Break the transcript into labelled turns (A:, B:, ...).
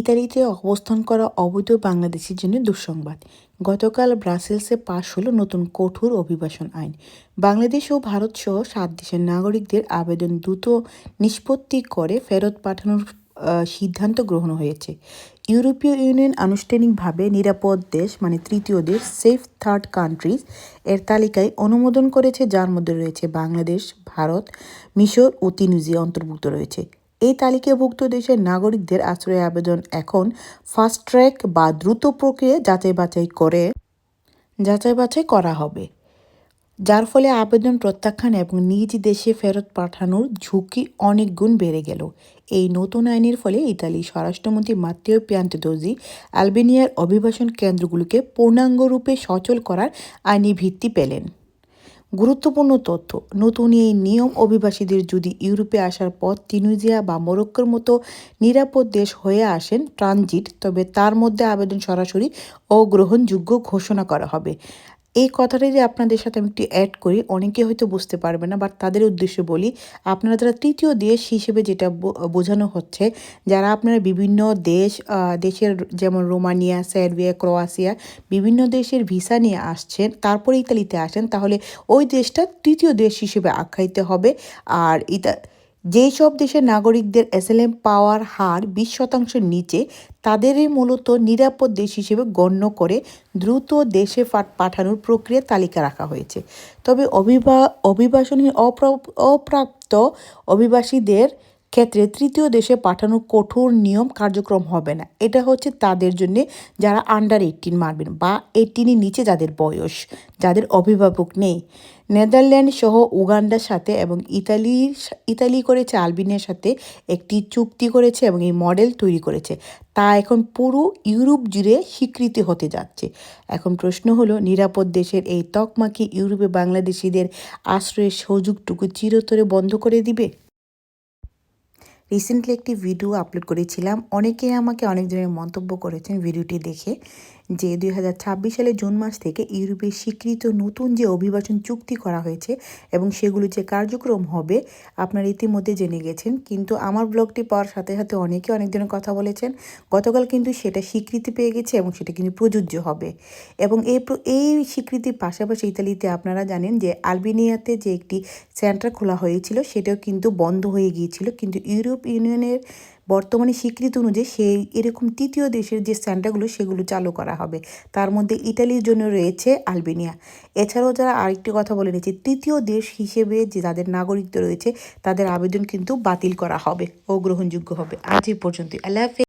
A: ইতালিতে অবস্থান করা অবৈধ বাংলাদেশের জন্য দুঃসংবাদ। গতকাল ব্রাসেলসে পাশ হলো নতুন কঠোর অভিবাসন আইন। বাংলাদেশ ও ভারত সহ সাত দেশের নাগরিকদের আবেদন দ্রুত নিষ্পত্তি করে ফেরত পাঠানোর সিদ্ধান্ত গ্রহণ হয়েছে। ইউরোপীয় ইউনিয়ন আনুষ্ঠানিকভাবে নিরাপদ দেশ মানে তৃতীয় দেশ, সেফ থার্ড কান্ট্রিজ এর তালিকায় অনুমোদন করেছে, যার মধ্যে রয়েছে বাংলাদেশ, ভারত, মিশর ও তিনুজিয়া অন্তর্ভুক্ত রয়েছে। এই তালিকাভুক্ত দেশের নাগরিকদের আশ্রয় আবেদন এখন ফাস্ট ট্র্যাক বা দ্রুত প্রক্রিয়া যাচাই বাছাই করে যাচাই বাছাই করা হবে। যার ফলে আবেদন প্রত্যাখ্যান এবং নিজ দেশে ফেরত পাঠানোর ঝুঁকি অনেক গুণ বেড়ে গেল। এই নতুন আইনের ফলে ইতালি স্বরাষ্ট্রমন্ত্রী মাত্তেও পিয়ান্তেদোজি আলবেনিয়ার অভিবাসন কেন্দ্রগুলোকে পূর্ণাঙ্গরূপে সচল করার আইনি ভিত্তি পেলেন। গুরুত্বপূর্ণ তথ্য। নতুন এই নিয়ম অভিবাসীদের যদি ইউরোপে আসার পর তিনুজিয়া বা মোরক্কোর মতো নিরাপদ দেশ হয়ে আসেন ট্রানজিট, তবে তার মধ্যে আবেদন সরাসরি অগ্রহণযোগ্য ঘোষণা করা হবে। এই কথাটা যে আপনাদের সাথে আমি একটু অ্যাড করি, অনেকে হয়তো বুঝতে পারবে না বাট তাদের উদ্দেশ্যে বলি, আপনারা যারা তৃতীয় দেশ হিসেবে যেটা বোঝানো হচ্ছে, যারা আপনারা বিভিন্ন দেশ দেশের যেমন রোমানিয়া, সার্বিয়া, ক্রোয়াসিয়া, বিভিন্ন দেশের ভিসা নিয়ে আসছেন, তারপরে ইতালিতে আসেন, তাহলে ওই দেশটা তৃতীয় দেশ হিসেবে আখ্যায়িত হবে, আর ইতা যেই সব দেশের নাগরিকদের এসএলএম পাওয়ার হার বিশ শতাংশের নিচে, তাদেরই মূলত নিরাপদ দেশ হিসেবে গণ্য করে দ্রুত দেশে পাঠানোর প্রক্রিয়া তালিকা রাখা হয়েছে। তবে অভিবা অভিবাসনী অপ্রা- অপ্রাপ্ত অভিবাসীদের ক্ষেত্রে তৃতীয় দেশে পাঠানোর কঠোর নিয়ম কার্যক্রম হবে না। এটা হচ্ছে তাদের জন্যে যারা আন্ডার এইটিন মারবেন বা এইটিনের নিচে যাদের বয়স, যাদের অভিভাবক নেই। নেদারল্যান্ড সহ উগান্ডার সাথে এবং ইতালির ইতালি করেছে আলবেনিয়ার সাথে একটি চুক্তি করেছে এবং এই মডেল তৈরি করেছে। তা এখন পুরো ইউরোপ জুড়ে স্বীকৃতি হতে যাচ্ছে। এখন প্রশ্ন হলো, নিরাপদ দেশের এই তকমাকি ইউরোপে বাংলাদেশিদের আশ্রয়ের সুযোগটুকু চিরতরে বন্ধ করে দিবে? রিসেন্টলি একটি ভিডিও আপলোড করেছিলাম। অনেকেই আমাকে অনেক ধরনের মন্তব্য করেছেন ভিডিওটি দেখে। যে দুই হাজার ছাব্বিশ সালের জুন মাস থেকে ইউরোপের স্বীকৃত নতুন যে অভিবাসন চুক্তি করা হয়েছে এবং সেগুলো যে কার্যক্রম হবে, আপনারা ইতিমধ্যে জেনে গেছেন। কিন্তু আমার ব্লগটি পাওয়ার সাথে সাথে অনেকে অনেক ধরনের কথা বলেছেন, গতকাল কিন্তু সেটা স্বীকৃতি পেয়ে গেছে এবং সেটা কিন্তু প্রযোজ্য হবে। এবং এই এই স্বীকৃতির পাশাপাশি ইতালিতে আপনারা জানেন যে আলবেনিয়াতে যে একটি সেন্টার খোলা হয়েছিল, সেটাও কিন্তু বন্ধ হয়ে গিয়েছিল। কিন্তু ইউরোপ ইউনিয়নের বর্তমানে স্বীকৃতি অনুযায়ী সেই এরকম তৃতীয় দেশের যে সেন্টারগুলো সেগুলো চালু করা হবে। তার মধ্যে ইটালির জন্য রয়েছে আলবেনিয়া। এছাড়াও যারা আরেকটি কথা বলে নিয়েছে তৃতীয় দেশ হিসেবে যে যাদের নাগরিকত্ব রয়েছে, তাদের আবেদন কিন্তু বাতিল করা হবে ও গ্রহণযোগ্য হবে। আজ এই পর্যন্ত আল্লাহ।